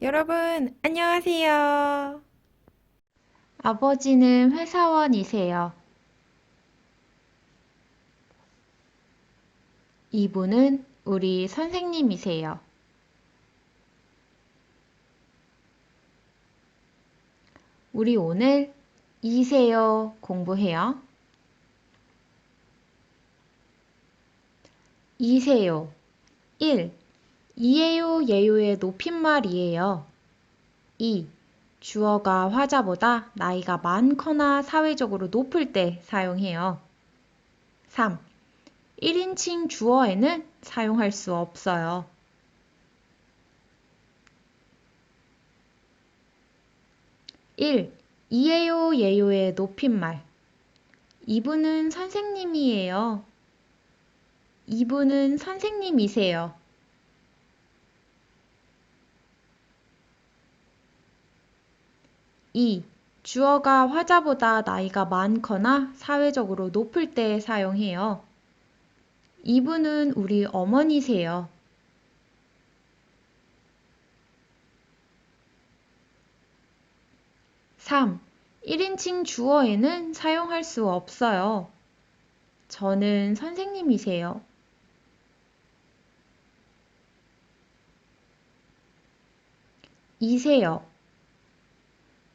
여러분, 안녕하세요. 아버지는 회사원이세요. 이분은 우리 선생님이세요. 우리 오늘 이세요 공부해요. 이세요. 1. 이에요, 예요의 높임말이에요. 2. 주어가 화자보다 나이가 많거나 사회적으로 높을 때 사용해요. 3. 1인칭 주어에는 사용할 수 없어요. 1. 이에요, 예요의 높임말. 이분은 선생님이에요. 이분은 선생님이세요. 2. 주어가 화자보다 나이가 많거나 사회적으로 높을 때 사용해요. 이분은 우리 어머니세요. 3. 1인칭 주어에는 사용할 수 없어요. 저는 선생님이세요. 이세요.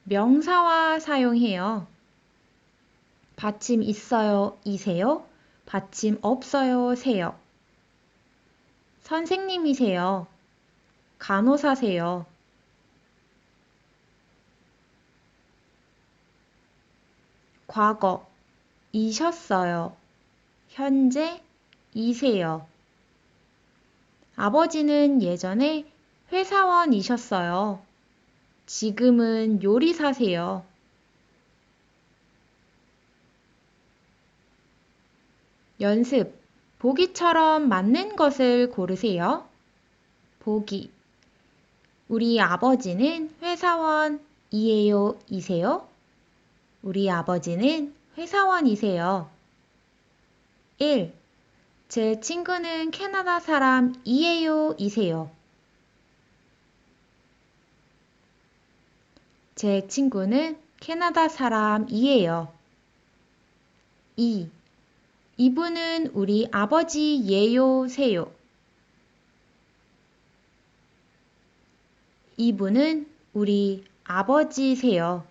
명사와 사용해요. 받침 있어요, 이세요. 받침 없어요, 세요. 선생님이세요. 간호사세요. 과거, 이셨어요. 현재, 이세요. 아버지는 예전에 회사원이셨어요. 지금은 요리사세요. 연습. 보기처럼 맞는 것을 고르세요. 보기. 우리 아버지는 회사원이에요, 이세요? 우리 아버지는 회사원이세요. 1. 제 친구는 캐나다 사람이에요, 이세요? 제 친구는 캐나다 사람이에요. 2. 이분은 우리 아버지예요, 세요. 이분은 우리 아버지세요.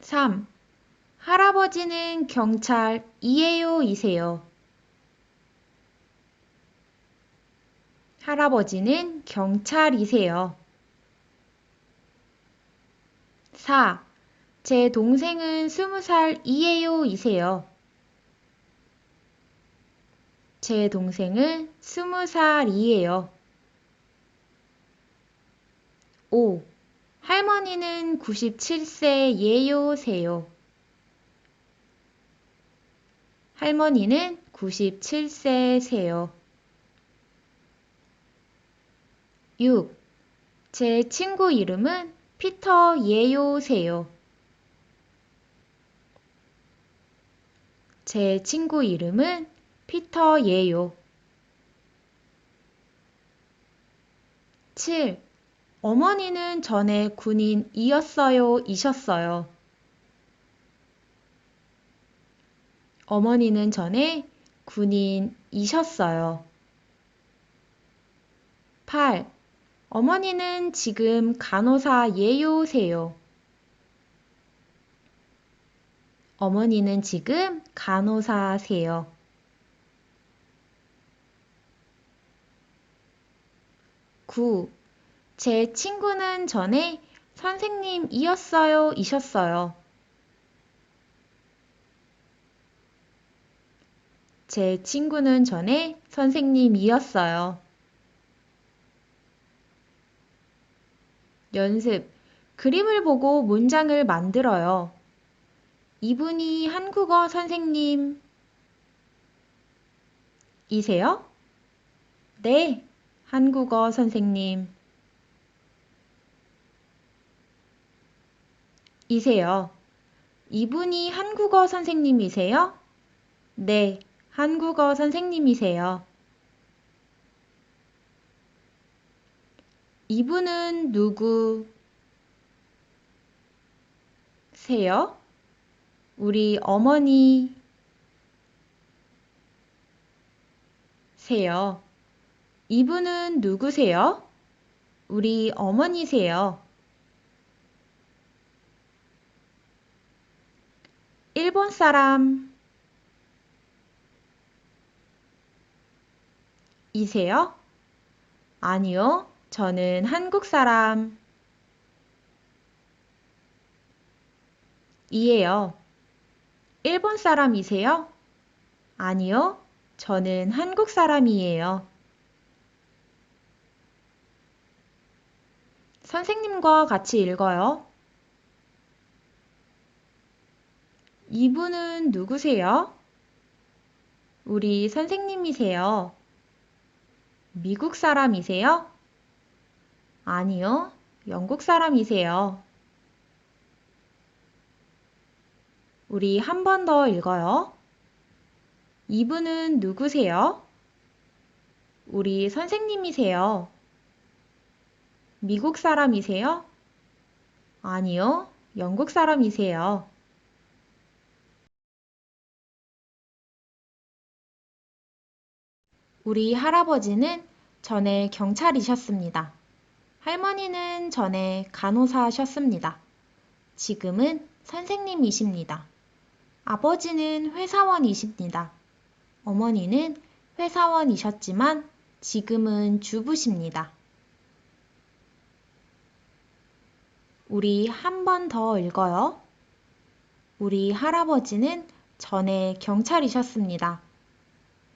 3. 할아버지는 경찰이에요, 이세요. 할아버지는 경찰이세요. 4. 제 동생은 스무 살 이에요, 이세요. 제 동생은 스무 살 이에요. 5. 할머니는 97세 예요, 세요. 할머니는 97세 세요. 6. 제 친구 이름은 피터 예요, 세요. 제 친구 이름은 피터 예요. 7. 어머니는 전에 군인이었어요, 이셨어요. 어머니는 전에 군인이셨어요. 8. 어머니는 지금 간호사 예요, 세요. 어머니는 지금 간호사세요. 9. 제 친구는 전에 선생님이었어요, 이셨어요. 제 친구는 전에 선생님이었어요. 연습. 그림을 보고 문장을 만들어요. 이분이 한국어 선생님 이세요? 네, 한국어 선생님 이세요. 이분이 한국어 선생님이세요? 네, 한국어 선생님이세요. 이분은 누구? 세요? 우리 어머니 세요. 이분은 누구세요? 우리 어머니세요. 일본 사람 이세요? 아니요, 저는 한국 사람 이에요. 일본 사람이세요? 아니요, 저는 한국 사람이에요. 선생님과 같이 읽어요. 이분은 누구세요? 우리 선생님이세요. 미국 사람이세요? 아니요, 영국 사람이세요. 우리 한 번 더 읽어요. 이분은 누구세요? 우리 선생님이세요. 미국 사람이세요? 아니요, 영국 사람이세요. 우리 할아버지는 전에 경찰이셨습니다. 할머니는 전에 간호사셨습니다. 지금은 선생님이십니다. 아버지는 회사원이십니다. 어머니는 회사원이셨지만 지금은 주부십니다. 우리 한 번 더 읽어요. 우리 할아버지는 전에 경찰이셨습니다.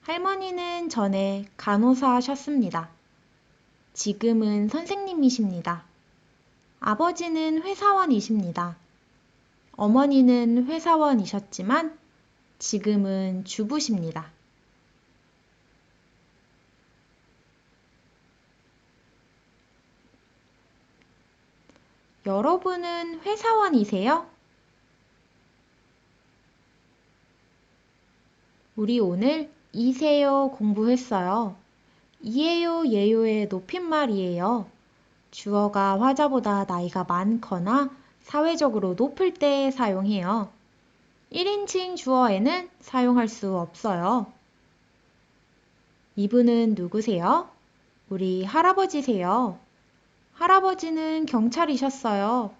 할머니는 전에 간호사셨습니다. 지금은 선생님이십니다. 아버지는 회사원이십니다. 어머니는 회사원이셨지만 지금은 주부십니다. 여러분은 회사원이세요? 우리 오늘 이세요 공부했어요. 이에요 예요의 높임말이에요. 주어가 화자보다 나이가 많거나 사회적으로 높을 때 사용해요. 1인칭 주어에는 사용할 수 없어요. 이분은 누구세요? 우리 할아버지세요. 할아버지는 경찰이셨어요.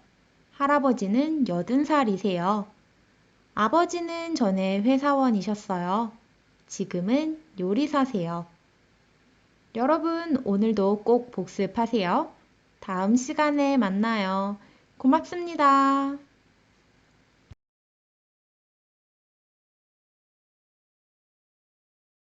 할아버지는 80살이세요. 아버지는 전에 회사원이셨어요. 지금은 요리사세요. 여러분, 오늘도 꼭 복습하세요. 다음 시간에 만나요. 고맙습니다.